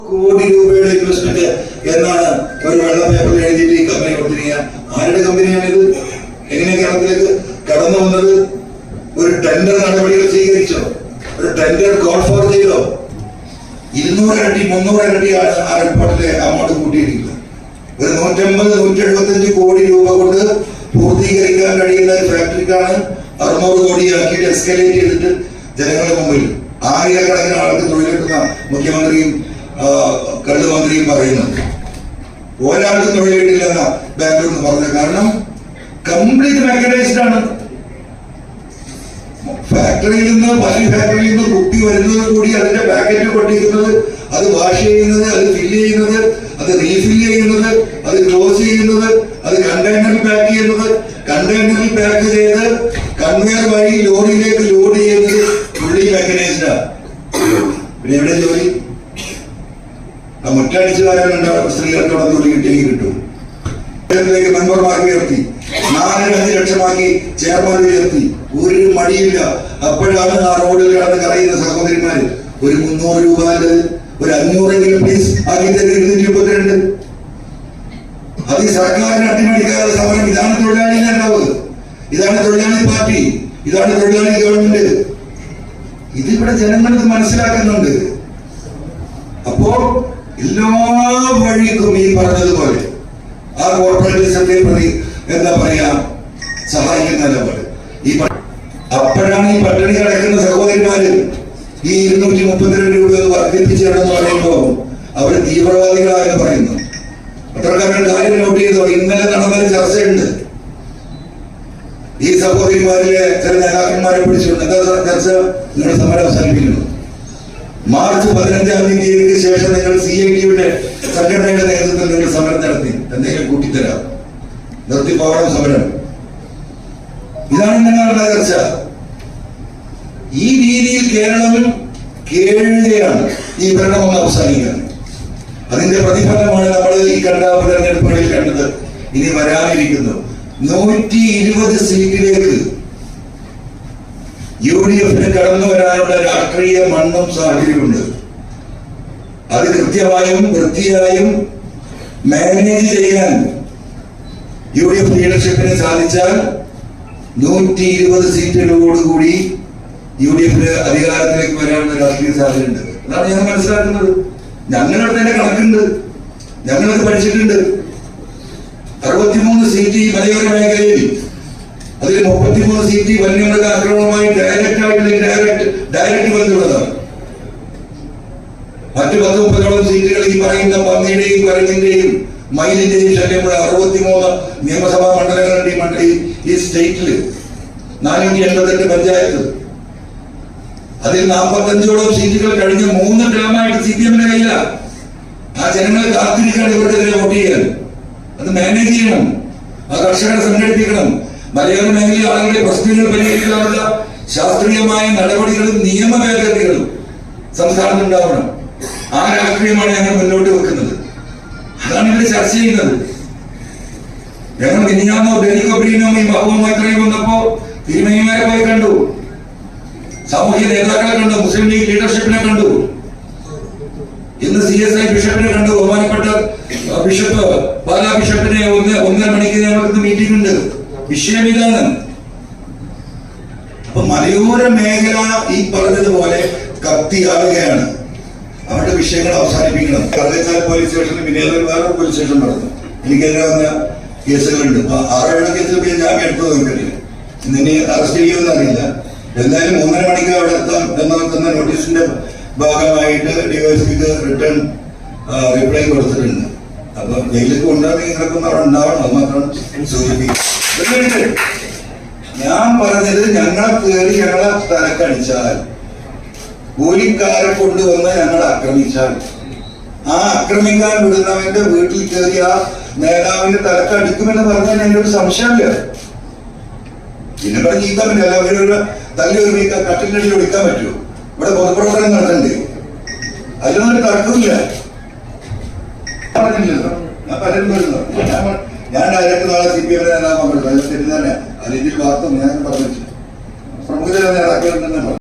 കോടി രൂപയുടെ ഇൻവെസ്റ്റ്മെന്റ് എന്നാണ് ഒരു വെള്ള പേപ്പറിൽ എഴുതിയിട്ട് ഈ കമ്പനി കൊടുത്തിരിക്കുക. ആരുടെ കമ്പനിയാണിത് എങ്ങനെ കേരളത്തിലേക്ക് കടന്നു വന്നത്? ഒരു ടെൻഡർ നടപടികൾ സ്വീകരിച്ചോ? ഒരു ടെൻഡർ കോൾ ഫോർ ചെയ്തോ? ഇരുന്നൂറ് ഇരട്ടി മുന്നൂറ് ഇരട്ടിയാണ് ആ റിപ്പോർട്ടിലെ അമൗണ്ട് കൂട്ടിയിരിക്കുന്നത് ഒരു നൂറ്റമ്പത് നൂറ്റി എഴുപത്തഞ്ച് കോടി രൂപ കൊണ്ട് പൂർത്തീകരിക്കാൻ കഴിയുന്ന ഒരു ഫാക്ടറിക്കാണ് അറുന്നൂറ് കോടിയാക്കിയിട്ട് എസ്കലേറ്റ് ചെയ്തിട്ട് ജനങ്ങളുടെ മുമ്പിൽ ആയിരക്കണക്കിന് ആൾക്ക് തൊഴിൽ കിട്ടുന്ന മുഖ്യമന്ത്രിയും കള്ളുമന്ത്രിയും പറയുന്നുണ്ട് ഒരാൾക്കും തൊഴിൽ കിട്ടില്ലെന്ന ബാംഗ്ലൂർ എന്ന് പറഞ്ഞത്. കാരണം കംപ്ലീറ്റ് മെക്കനൈസ്ഡ് ആണ്. ഫാക്ടറിയിൽ നിന്ന് പാൽ ഫാക്ടറിയിൽ നിന്ന് കുപ്പി വരുന്നത് കൂടി അതിന്റെ പാക്കറ്റ് കൊണ്ടിരിക്കുന്നത് അത് വാഷ് ചെയ്യുന്നത് അത് ഫില്ല് ചെയ്യുന്നത് അത് റീഫിൽ ചെയ്യുന്നത് അത് ക്ലോസ് ചെയ്യുന്നത് അത് കണ്ടെയ്നറിൽ പാക്ക് ചെയ്യുന്നത് കണ്ടെയ്നറിൽ പാക്ക് ചെയ്ത് കൺവെയർ വഴി ലോറിയിലേക്ക് ഉയർത്തി. നാലര അഞ്ച് ലക്ഷമാക്കി ചെയർമാൻ ഉയർത്തി. ഒരു മടിയില്ല. അപ്പോഴാണ് ആ റോഡിൽ കിടന്ന് കറയുന്ന സഹോദരിമാര്. ഒരു മുന്നൂറ് രൂപ ഒരു അഞ്ഞൂറെങ്കിലും പ്ലീസ് ആക്കി തരുന്ന ഇരുന്നൂറ്റി മുപ്പത്തിരണ്ട്. അത് ഈ സർക്കാരിന് അട്ടിമടിക്കാതെ സമരം. ഇതാണ് തൊഴിലാളി നേതാവ്. ഇതാണ് തൊഴിലാളി പാർട്ടി. ഇതാണ് തൊഴിലാളി ഗവൺമെന്റ്. ഇതിവിടെ ജനങ്ങൾക്ക് മനസ്സിലാക്കുന്നുണ്ട്. അപ്പോ എല്ലാ വഴിക്കും ഈ പറഞ്ഞതുപോലെ ആ കോർപ്പറേറ്റ് പ്രതി എന്താ പറയാ? സഹായിക്കുന്ന നിലപാട് ഈ അപ്പോഴാണ് ഈ പട്ടിണി കിടക്കുന്ന സഹോദരിമാര് ഈ ഇരുന്നൂറ്റി മുപ്പത്തിരണ്ട് രൂപ ഒന്ന് വർദ്ധിപ്പിച്ചിടണമെന്ന് പറയുമ്പോ അവർ തീവ്രവാദികളായെന്ന് പറയുന്നു. പത്രക്കാരൻ കാര്യം നോട്ട് ചെയ്തോ. ഇന്നലെ നടന്നൊരു ചർച്ചയുണ്ട്. ഈ സഹോദരിമാരിലെ ചില നേതാക്കന്മാരെ പിടിച്ചിട്ടുണ്ട്. എന്താ ചർച്ച? നിങ്ങൾ സമരം അവസാനിപ്പിക്കുന്നു. മാർച്ച് പതിനഞ്ചാം തീയതിക്ക് ശേഷം നിങ്ങൾ സി ഐ ടിയുടെ സംഘടനയുടെ നേതൃത്വത്തിൽ നിങ്ങൾ സമരം നടത്തി. എന്തെങ്കിലും കൂട്ടിത്തരാം. നിർത്തി പോകണം സമരം. ഇതാണ് നിങ്ങളുടെ തകർച്ച ഈ രീതിയിൽ കേരളം കേഴുകയാണ് ഈ ഭരണം ഒന്ന് അവസാനിക്കാൻ അതിന്റെ പ്രതിഫലമാണ് നമ്മൾ ഈ കണ്ട തെരഞ്ഞെടുപ്പുകളിൽ കണ്ടത്. ഇനി വരാനിരിക്കുന്നു. നൂറ്റി ഇരുപത് സീറ്റിലേക്ക് യു ഡി എഫിന് കടന്നു വരാനുള്ള രാഷ്ട്രീയ മണ്ണും സാഹചര്യമുണ്ട്. അത് കൃത്യമായും വൃത്തിയായും മാനേജ് ചെയ്യാൻ യു ഡി എഫ് ലീഡർഷിപ്പിന് സാധിച്ചാൽ നൂറ്റി ഇരുപത് സീറ്റുകളോടുകൂടി യു ഡി എഫിന് അധികാരത്തിലേക്ക് വരാനുള്ള രാഷ്ട്രീയ സാധ്യതയുണ്ട്. അതാണ് ഞാൻ മനസ്സിലാക്കുന്നത്. ഞങ്ങളുടെ തന്നെ കണക്കുണ്ട്. ഞങ്ങളത് പഠിച്ചിട്ടുണ്ട്. അറുപത്തിമൂന്ന് സീറ്റ് ഈ മലയോര മേഖലയിൽ അതിൽ മുപ്പത്തിമൂന്ന് സീറ്റ് വന്യമൃഗ ആക്രമണവുമായി ഡയറക്റ്റ് ആയിട്ടുള്ള ഡയറക്റ്റ് ഡയറക്റ്റ് ബന്ധമുള്ളതാണ്. മറ്റു പത്ത് മുപ്പതോളം സീറ്റുകൾ ഈ പറയുന്ന പന്നിയുടെയും കരങ്ങിന്റെയും മയിലിന്റെയും ശല്യമുള്ള അറുപത്തിമൂന്ന് നിയമസഭാ മണ്ഡലങ്ങളുടെ മണ്ഡലി ഈ സ്റ്റേറ്റിൽ നാനൂറ്റി എൺപത്തെട്ട് പഞ്ചായത്ത്. അതിൽ നാൽപ്പത്തഞ്ചോളം സീറ്റുകൾ കഴിഞ്ഞ് മൂന്ന് ടേമായിട്ട് സി പി എമ്മിന്റെ കയ്യില. ആ ജനങ്ങളെ കാത്തിരിക്കണം ഇവർക്കെതിരെ വോട്ട് ചെയ്യാൻ അത് മാനേജ് ചെയ്യണം. ആ കർഷകരെ സംഘടിപ്പിക്കണം. മലയോര മേഖലയിൽ ആളുകളുടെ പ്രശ്നങ്ങൾ പരിഹരിക്കാനുള്ള ശാസ്ത്രീയമായ നടപടികളും നിയമ ഭേദഗതികളും സംസ്ഥാനത്ത് ഉണ്ടാവണം ആ രാഷ്ട്രീയമാണ് ഞങ്ങൾ മുന്നോട്ട് വെക്കുന്നത്. ഇവിടെ ചർച്ച ചെയ്യുന്നത്. ഞങ്ങൾ മിനിഞ്ഞാന്നോ ഡെലിക്കോ ബ്രീനോ ഈ മഹബൂബുമായി വന്നപ്പോ തിരുമേനിമാരെ പോയി കണ്ടു. സാമൂഹ്യ നേതാക്കളെ കണ്ടു. മുസ്ലിം ലീഗ് ലീഡർഷിപ്പിനെ കണ്ടു. ഇന്ന് സി എസ് ഐ ബിഷപ്പിനെ കണ്ടു. ബഹുമാനപ്പെട്ട ബിഷപ്പ് പാലാ ബിഷപ്പിനെ ഒന്ന് ഒന്നര മണിക്ക് ഞങ്ങൾക്ക് മീറ്റിംഗ് ഉണ്ട്. വിഷയം ഇതാണ് അപ്പൊ മലയോര മേഖല ഈ പറഞ്ഞതുപോലെ കത്തിയാവുകയാണ്. അവരുടെ വിഷയങ്ങൾ അവസാനിപ്പിക്കണം. കറുകച്ചാൽ പോലീസ് സ്റ്റേഷനിൽ പിന്നെ വേറെ പോലീസ് സ്റ്റേഷൻ നടന്നു. എനിക്കെതിരെ വന്ന കേസുകളുണ്ട്. അപ്പൊ ആറേഴ് കേസിൽ പിന്നെ ഞാൻ എടുത്തത് എനിക്കറിയില്ല ഇന്നെ അറസ്റ്റ് ചെയ്യുമെന്ന് അറിയില്ല. എന്തായാലും മൂന്നര മണിക്ക് അവിടെ എത്താം എന്ന് നോട്ടീസിന്റെ ഭാഗമായിട്ട് ഡിവൈസിക്ക് റിട്ടേൺ റിപ്ലൈ കൊടുത്തിട്ടുണ്ട്. അപ്പൊ ജയിലിൽ കൊണ്ടുവന്ന് നിങ്ങളൊക്കെ ഒന്ന് അവിടെ ഉണ്ടാവണം. അത് മാത്രം സൂചിപ്പിക്കും. ഞാൻ പറഞ്ഞത് ഞങ്ങളെ കയറി ഞങ്ങളെ തലക്കടിച്ചാൽ കൂലിക്കാരെ കൊണ്ടുവന്ന് ഞങ്ങൾ ആക്രമിച്ചാൽ. ആ ആക്രമിക്കാൻ വിടുന്നവന്റെ വീട്ടിൽ കയറി ആ നേതാവിന്റെ തലക്കടിക്കുമെന്ന് പറഞ്ഞാൽ എന്റെ ഒരു സംശയമില്ല. ഇതിനെക്കാൾ ചീത്താൻ പറ്റില്ല അവരൊരു തല്ലി ഒരു വീക്ക കട്ടിലിനടിയിൽ ഒടിക്കാൻ പറ്റുമോ? ഇവിടെ പൊതുപ്രവർത്തനം നടത്തണ്ടേ? അതിലൊന്നും തർക്കമില്ല പറഞ്ഞില്ലല്ലോ. ഞാൻ പലരും ഡയറക്റ്റ് നാളെ സി പി എമ്മിനെ നേതാവ് പറ്റും അതിൽ തെറ്റ് തന്നെ അതിൽ വാർത്ത ഞാൻ പറഞ്ഞു പ്രമുഖ നേതാക്കളുണ്ടെന്ന് പറഞ്ഞു.